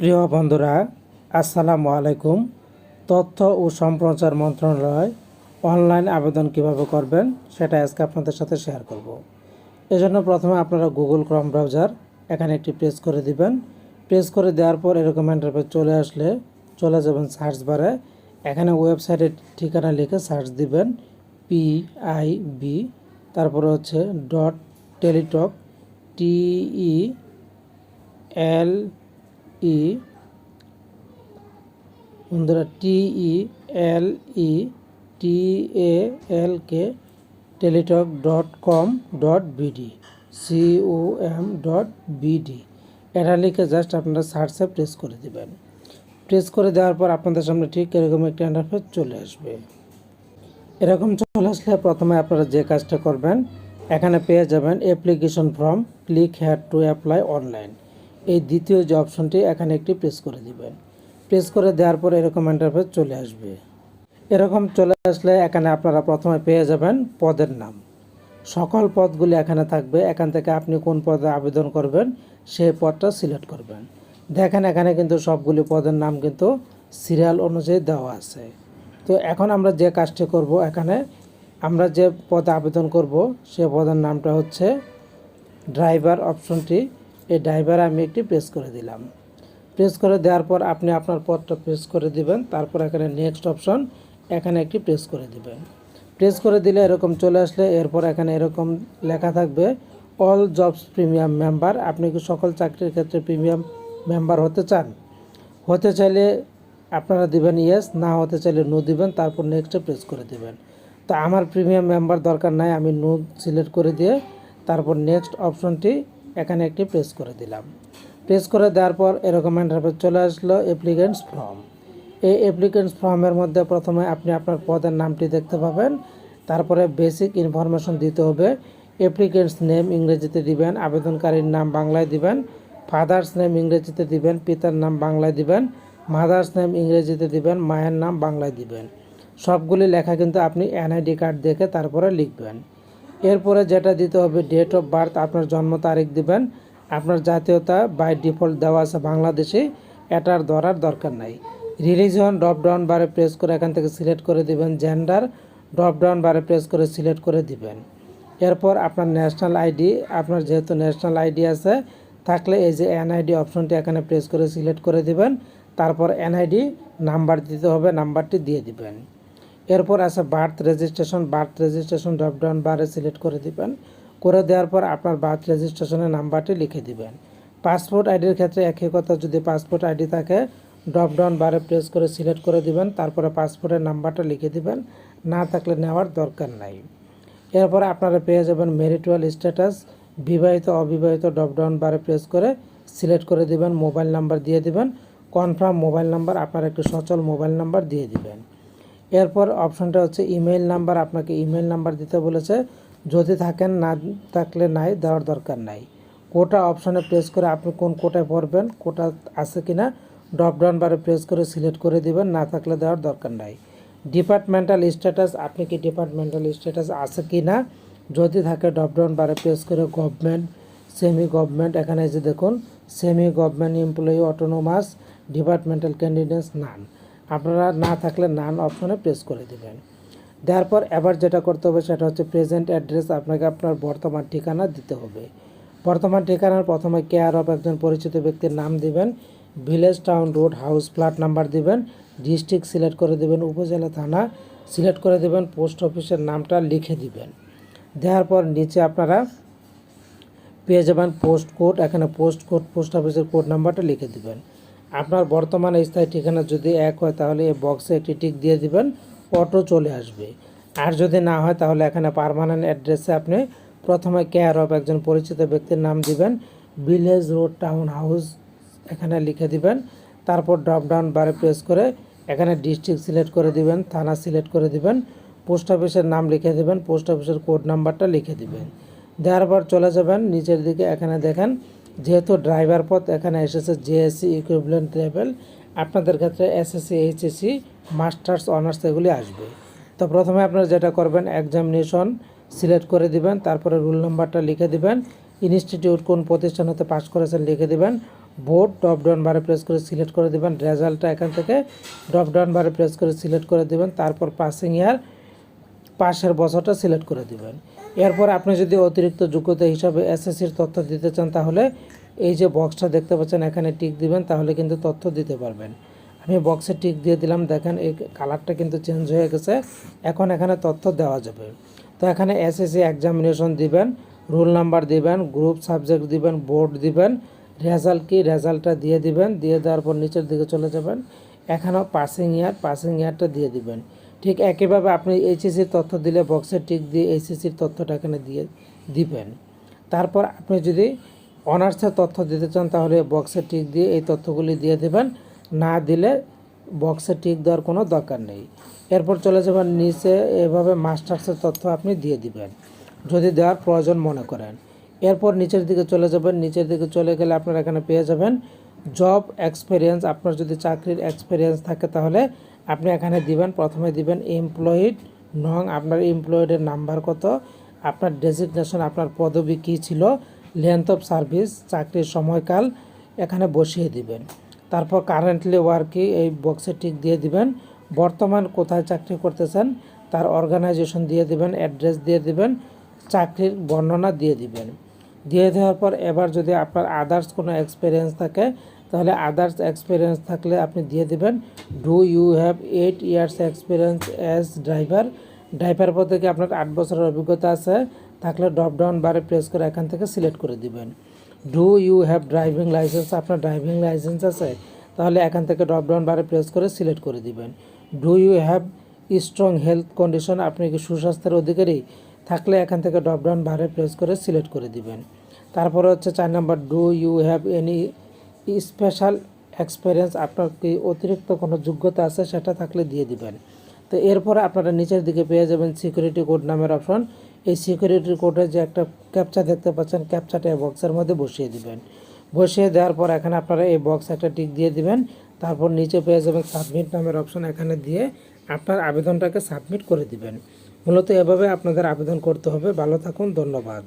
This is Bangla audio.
প্রিয় বন্ধুরা, আসসালামু আলাইকুম। তথ্য ও সম্প্রচার মন্ত্রণালয় অনলাইন আবেদন কীভাবে করবেন সেটা আজকে আপনাদের সাথে শেয়ার করব। এজন্য প্রথমে আপনারা গুগল ক্রম ব্রাউজার এখানে একটি প্রেস করে দিবেন। প্রেস করে দেওয়ার পর এরকম ইন্টারফেস চলে আসলে চলে যাবেন সার্চ বারে এখানে ওয়েবসাইটের ঠিকানা লিখে সার্চ দিবেন পি আই বি তারপরে হচ্ছে ডট টেলিটক টিই এল ই বন্ধুরা E L E T A L K Teletalk dot com dot BD C O M dot BD এটা লিখে জাস্ট আপনারা সার্চে প্রেস করে দেবেন। প্রেস করে দেওয়ার পর আপনাদের সামনে ঠিক এরকম একটা ইন্টারফেস চলে আসবে। এরকম চলে আসলে প্রথমে আপনারা যে কাজটা করবেন, এখানে পেয়ে যাবেন application form click had to apply online এই দ্বিতীয় যে অপশনটি, এখানে একটি প্রেস করে দিবেন। প্রেস করে দেওয়ার পর এরকম ইন্টারফেস চলে আসবে। এরকম চলে আসলে এখানে আপনারা প্রথমে পেয়ে যাবেন পদের নাম। সকল পদগুলি এখানে থাকবে। এখান থেকে আপনি কোন পদে আবেদন করবেন, সেই পদটা সিলেক্ট করবেন। দেখেন এখানে কিন্তু সবগুলি পদের নাম কিন্তু সিরিয়াল অনুযায়ী দেওয়া আছে। তো এখন আমরা যে কাজটি করব এখানে, আমরা যে পদে আবেদন করব, সে পদের নামটা হচ্ছে ড্রাইভার অপশনটি এই ড্রাইভার আমি একটি প্রেস করে দিলাম। প্রেস করে দেওয়ার পর আপনি আপনার পথটা প্রেস করে দিবেন, তারপর এখানে নেক্সট অপশন এখানে একটি প্রেস করে দিবেন। প্রেস করে দিলে এরকম চলে আসলে, এরপর এখানে এরকম লেখা থাকবে অল জবস প্রিমিয়াম মেম্বার আপনি কি সকল চাকরির ক্ষেত্রে প্রিমিয়াম মেম্বার হতে চান? হতে চাইলে আপনারা দিবেন ইয়েস না হতে চাইলে নো দিবেন, তারপর নেক্সটে প্রেস করে দিবেন। তো আমার প্রিমিয়াম মেম্বার দরকার নাই, আমি নো সিলেক্ট করে দিয়ে তারপর নেক্সট অপশনটি এখানে একটি প্রেস করে দিলাম। প্রেস করে দেওয়ার পর এরকম ইন্টারফেস চলে আসলো অ্যাপ্লিকেন্টস ফর্ম এই অ্যাপ্লিকেন্টস ফর্মের মধ্যে প্রথমে আপনি আপনার পদের নামটি দেখতে পাবেন, তারপরে বেসিক ইনফরমেশন দিতে হবে অ্যাপ্লিকেন্টস নেম ইংরেজিতে দিবেন, আবেদনকারীর নাম বাংলায় দিবেন ফাদার্স নেম ইংরেজিতে দিবেন, পিতার নাম বাংলায় দিবেন মাদার্স নেম ইংরেজিতে দিবেন, মায়ের নাম বাংলায় দিবেন। সবগুলি লেখা কিন্তু আপনি এনআইডি কার্ড দেখে তারপরে লিখবেন। এরপরে যেটা দিতে হবে ডেট অফ বার্থ আপনার জন্ম তারিখ দিবেন। আপনার জাতীয়তা বাই ডিফল্ট দেওয়া আছে বাংলাদেশে, এটার ধরার দরকার নাই। রিলিজন ড্রপ ডাউন বারে প্রেস করে এখান থেকে সিলেক্ট করে দিবেন জেন্ডার ড্রপ ডাউন বারে প্রেস করে সিলেক্ট করে দিবেন। এরপর আপনার ন্যাশনাল আইডি আপনার যেহেতু ন্যাশনাল আইডি আছে, থাকলে এই যে এনআইডি অপশনটি এখানে প্রেস করে সিলেক্ট করে দিবেন। তারপর এনআইডি নাম্বার দিতে হবে নাম্বারটি দিয়ে দিবেন। এরপর আছে birth registration birth registration dropdown বারে সিলেক্ট করে দিবেন। করে দেওয়ার পর আপনার বার্থ রেজিস্ট্রেশনের নাম্বারটি লিখে দিবেন। পাসপোর্ট আইডির ক্ষেত্রে একই কথা যদি পাসপোর্ট আইডি থাকে ড্রপডাউন বারে প্রেস করে সিলেক্ট করে দিবেন, তারপরে পাসপোর্টের নাম্বারটা লিখে দিবেন। না থাকলে নেওয়ার দরকার নাই। এরপরে আপনারা পেয়ে যাবেন মেরিটুয়াল স্ট্যাটাস বিবাহিত, অবিবাহিত ড্রপডাউন বারে প্রেস করে সিলেক্ট করে দিবেন মোবাইল নাম্বার দিয়ে দিবেন। কনফার্ম মোবাইল নাম্বার আপনার একটি সচল মোবাইল নাম্বার দিয়ে দিবেন। এরপর অপশনটা হচ্ছে ইমেল নাম্বার আপনাকে ইমেল নাম্বার দিতে বলেছে। যদি থাকেন, না থাকলে নাই, দেওয়ার দরকার নাই। কোটা অপশানে প্রেস করে আপনি কোন কোটায় পড়বেন, কোটা আছে কিনা ড্রপ ডাউন বারে প্রেস করে সিলেক্ট করে দিবেন, না থাকলে দেওয়ার দরকার নাই। ডিপার্টমেন্টাল স্ট্যাটাস আপনি কি ডিপার্টমেন্টাল স্ট্যাটাস আছে কি না যদি থাকে ড্রপ ডাউন বারে প্রেস করে গভর্নমেন্ট সেমি গভর্নমেন্ট এখানে যে দেখুন semi government employee autonomous departmental candidates none আপনারা না থাকলে নান অপশনে প্রেস করে দেবেন। দেওয়ার পর এবার যেটা করতে হবে সেটা হচ্ছে প্রেজেন্ট অ্যাড্রেস আপনাকে আপনার বর্তমান ঠিকানা দিতে হবে। বর্তমান ঠিকানার প্রথমে কেয়ার অফ একজন পরিচিত ব্যক্তির নাম দিবেন village town road house flat number দিবেন ডিস্ট্রিক্ট সিলেক্ট করে দেবেন, উপজেলা থানা সিলেক্ট করে দেবেন পোস্ট অফিসের নামটা লিখে দিবেন। দেওয়ার পর নিচে আপনারা পেয়ে যাবেন পোস্ট কোড এখানে পোস্ট কোড পোস্ট অফিসের কোড নাম্বারটা লিখে দিবেন। আপনার বর্তমানে স্থায়ী ঠিকানা যদি এক হয়, তাহলে এই বক্সে একটি টিক দিয়ে দিবেন অটো চলে আসবে। আর যদি না হয়, তাহলে এখানে পারমানেন্ট অ্যাড্রেসে আপনি প্রথমে কেয়ার অফ একজন পরিচিত ব্যক্তির নাম দিবেন ভিলেজ রোড টাউন হাউস এখানে লিখে দিবেন, তারপর ড্রপ ডাউন বারে প্রেস করে এখানে ডিস্ট্রিক্ট সিলেক্ট করে দিবেন, থানা সিলেক্ট করে দিবেন পোস্ট অফিসের নাম লিখে দিবেন পোস্ট অফিসের কোড নাম্বারটা লিখে দিবেন। দেওয়ার পর চলে যাবেন, নিচের দিকে এখানে দেখেন যেহেতু ড্রাইভার পথ এখানে এসেছে জেএসসি ইকুইভ্যালেন্ট লেভেল আপনাদের ক্ষেত্রে এসএসসি এইচএসসি মাস্টার্স অনার্স এগুলি আসবে। তো প্রথমে আপনারা যেটা করবেন এক্সামিনেশন সিলেক্ট করে দিবেন, তারপরে রুল নাম্বারটা লিখে দিবেন ইনস্টিটিউট কোন প্রতিষ্ঠান হতে পাস করেছেন লিখে দিবেন বোর্ড ড্রপ ডাউন বারে প্রেস করে সিলেক্ট করে দেবেন রেজাল্টটা এখান থেকে ড্রপ ডাউন বারে প্রেস করে সিলেক্ট করে দেবেন, তারপর পাসিং ইয়ার পাশের বছরটা সিলেক্ট করে দিবেন। এরপর আপনি যদি অতিরিক্ত যোগ্যতা হিসাবে এসএসসির তথ্য দিতে চান, তাহলে এই যে বক্সটা দেখতে পাচ্ছেন, এখানে টিক দিবেন, তাহলে কিন্তু তথ্য দিতে পারবেন। আমি বক্সে টিক দিয়ে দিলাম, দেখেন এই কালারটা কিন্তু চেঞ্জ হয়ে গেছে। এখন এখানে তথ্য দেওয়া যাবে। তো এখানে এসএসসি এক্সামিনেশন দিবেন রোল নাম্বার দিবেন গ্রুপ সাবজেক্ট দিবেন বোর্ড দিবেন রেজাল্ট কি রেজাল্টটা দিয়ে দিবেন, দিয়ে দেওয়ার পর নিচের দিকে চলে যাবেন। এখানেও পাসিং ইয়ার পাসিং ইয়ারটা দিয়ে দিবেন। ঠিক একইভাবে আপনি এইচএসির তথ্য দিলে বক্সে টিক দিয়ে এইচএসির তথ্যটা এখানে দিয়ে দিবেন। তারপর আপনি যদি অনার্সের তথ্য দিতে চান, তাহলে বক্সে টিক দিয়ে এই তথ্যগুলি দিয়ে দেবেন। না দিলে বক্সে টিক দেওয়ার কোনো দরকার নেই। এরপর চলে যাবেন নিচে এভাবে মাস্টার্সের তথ্য আপনি দিয়ে দিবেন, যদি দেওয়ার প্রয়োজন মনে করেন। এরপর নিচের দিকে চলে যাবেন। নিচের দিকে চলে গেলে আপনারা এখানে পেয়ে যাবেন জব এক্সপিরিয়েন্স আপনার যদি চাকরির এক্সপিরিয়েন্স থাকে, তাহলে আপনি এখানে দিবেন, প্রথমে দিবেন এমপ্লয়েড নং আপনার এমপ্লয়েডের নাম্বার কত, আপনার ডেজিগনেশন আপনার পদবি কী ছিল লেন্থ অফ সার্ভিস চাকরির সময়কাল, এখানে বসিয়ে দিবেন। তারপর কারেন্টলি ওয়ার্কি এই বক্সে টিক দিয়ে দিবেন, বর্তমান কোথায় চাকরি করতেছেন, তার অর্গানাইজেশন দিয়ে দিবেন অ্যাড্রেস দিয়ে দিবেন, চাকরির বর্ণনা দিয়ে দিবেন। দিয়ে দেওয়ার পর এবার যদি আপনার আদার্স কোনো এক্সপিরিয়েন্স থাকে তাহলে আদার্স এক্সপিরিয়েন্স থাকলে আপনি দিয়ে দেবেন। Do you have eight years experience as driver driver পদে থেকে আপনার আট বছরের অভিজ্ঞতা আছে, থাকলে ড্রপ ডাউন বারে প্রেস করে এখান থেকে সিলেক্ট করে দিবেন। Do you have driving licence আপনার ড্রাইভিং লাইসেন্স আছে, তাহলে এখান থেকে ড্রপ ডাউন বারে প্রেস করে সিলেক্ট করে দিবেন। Do you have strong health condition আপনি কি সুস্বাস্থ্যের অধিকারী? থাকলে এখান থেকে ড্রপ ডাউন বারে প্রেস করে সিলেক্ট করে দিবেন। তারপরে হচ্ছে চার number do you have any special experience আপনার কি অতিরিক্ত কোনো যোগ্যতা আছে সেটা থাকলে দিয়ে দিবেন। তো এরপরে আপনারা নিচের দিকে পেয়ে যাবেন সিকিউরিটি কোড নামের অপশন এই সিকিউরিটি কোডে যে একটা ক্যাপচা দেখতে পাচ্ছেন ক্যাপচাটা এই বক্সের মধ্যে বসিয়ে দিবেন। বসিয়ে দেওয়ার পর এখানে আপনারা এই বক্স একটা টিক দিয়ে দিবেন। তারপর নিচে পেয়ে যাবেন সাবমিট নামের অপশন এখানে দিয়ে আপনার আবেদনটাকে সাবমিট করে দিবেন। মূলত এভাবে আপনাদের আবেদন করতে হবে। ভালো থাকুন, ধন্যবাদ।